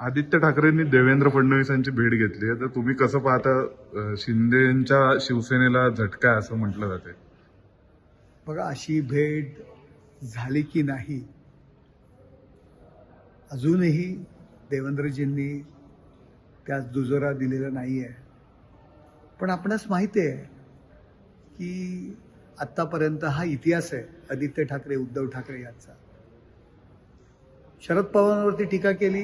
आदित्य ठाकरेंनी देवेंद्र फडणवीसांची भेट घेतली आहे. तर तुम्ही कसं पाहता शिंदेच्या शिवसेनेला झटका असं म्हटलं जाते? बघा अशी भेट झाली की नाही अजूनही देवेंद्रजींनी त्यास दुजोरा दिलेला नाही आहे पण आपणास माहिती आहे की आत्तापर्यंत हा इतिहास आहे आदित्य ठाकरे उद्धव ठाकरे यांचा. शरद पवारांवरती टीका केली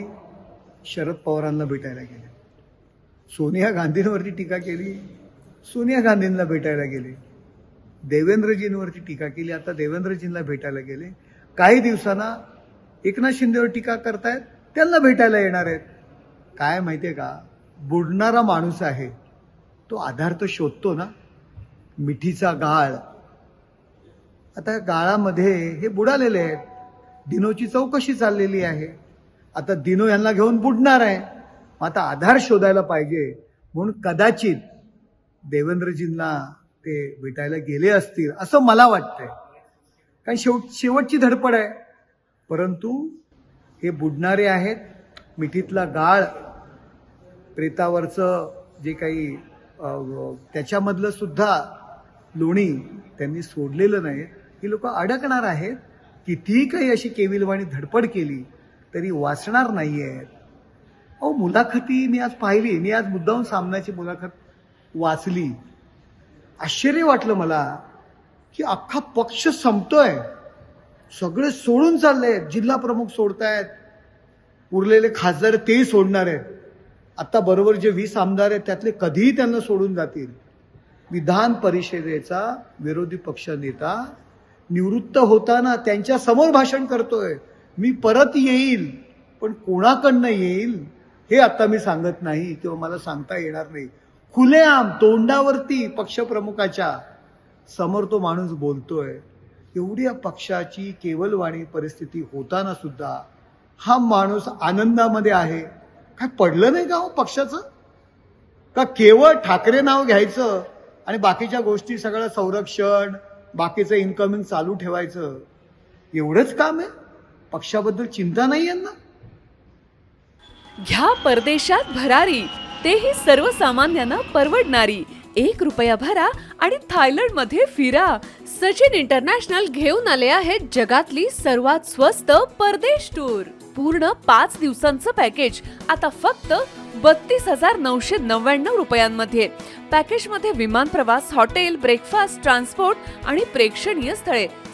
शरद पवारांना भेटायला गेले. सोनिया गांधींवरती टीका केली. सोनिया गांधींना भेटायला गेले. देवेंद्रजींवरती टीका केली. आता देवेंद्रजींना भेटायला गेले. काही दिवसांना एकनाथ शिंदेवर टीका करतायत. त्यांना भेटायला येणार आहेत. काय माहितीये का? बुडणारा माणूस आहे. तो आधार तर शोधतो ना. मिठीचा गाळ. आता गाळामध्ये हे बुडालेले आहेत. दिनोची चौकशी चाललेली आहे. आता दिनो यांना घेऊन बुडणार आहे. मग आता आधार शोधायला पाहिजे. म्हणून कदाचित देवेंद्रजींना ते भेटायला गेले असतील असं मला वाटतंय. कारण शेवट शेवटची धडपड आहे. परंतु हे बुडणारे आहेत. मिठीतला गाळ प्रेतावरचं जे काही त्याच्यामधलं सुद्धा लोणी त्यांनी सोडलेलं नाही. ही लोक अडकणार आहेत. कितीही काही अशी केविलवाणी धडपड केली तरी वाचणार नाही आहेत अहो मुलाखती मी आज पाहिली. मी आज मुद्दाहून सामन्याची मुलाखत वाचली. आश्चर्य वाटलं मला की अख्खा पक्ष संपतोय. सगळे सोडून चालले जिल्हा प्रमुख सोडतायत. उरलेले खासदार तेही सोडणार आहेत. आता बरोबर जे वीस आमदार आहेत त्यातले कधीही त्यांना सोडून जातील. विधान परिषदेचा विरोधी पक्ष नेता निवृत्त होताना त्यांच्यासमोर भाषण करतोय. मी परत येईल पण कोणाकडनं येईल हे आता मी सांगत नाही किंवा मला सांगता येणार नाही. खुलेआम तोंडावरती पक्षप्रमुखाच्या समोर तो माणूस बोलतोय. एवढी पक्षाची केवलवाणी परिस्थिती होताना सुद्धा हा माणूस आनंदामध्ये आहे. काय पडलं नाही का हो पक्षाचं? का केवळ ठाकरे नाव घ्यायचं आणि बाकीच्या गोष्टी सगळं संरक्षण बाकीचं इन्कमिंग चालू ठेवायचं एवढंच काम आहे? पक्षाबद्दल चिंता नाही यांना? घ्या परदेशात भरारी तेही सर्वसामान्यांना परवडणारी. एक रुपया भरा आणि थायलंडमध्ये फिरा. सचिन इंटरनॅशनल घेऊन आले आहेत जगातली सर्वात स्वस्त परदेश टूर. पूर्ण पाच दिवसांचं पॅकेज. आता फक्त बत्तीस हजार नऊशे नव्याण्णव रुपयांमध्ये. पॅकेजमध्ये विमान प्रवास हॉटेल ब्रेकफास्ट ट्रान्सपोर्ट आणि प्रेक्षणीय स्थळे.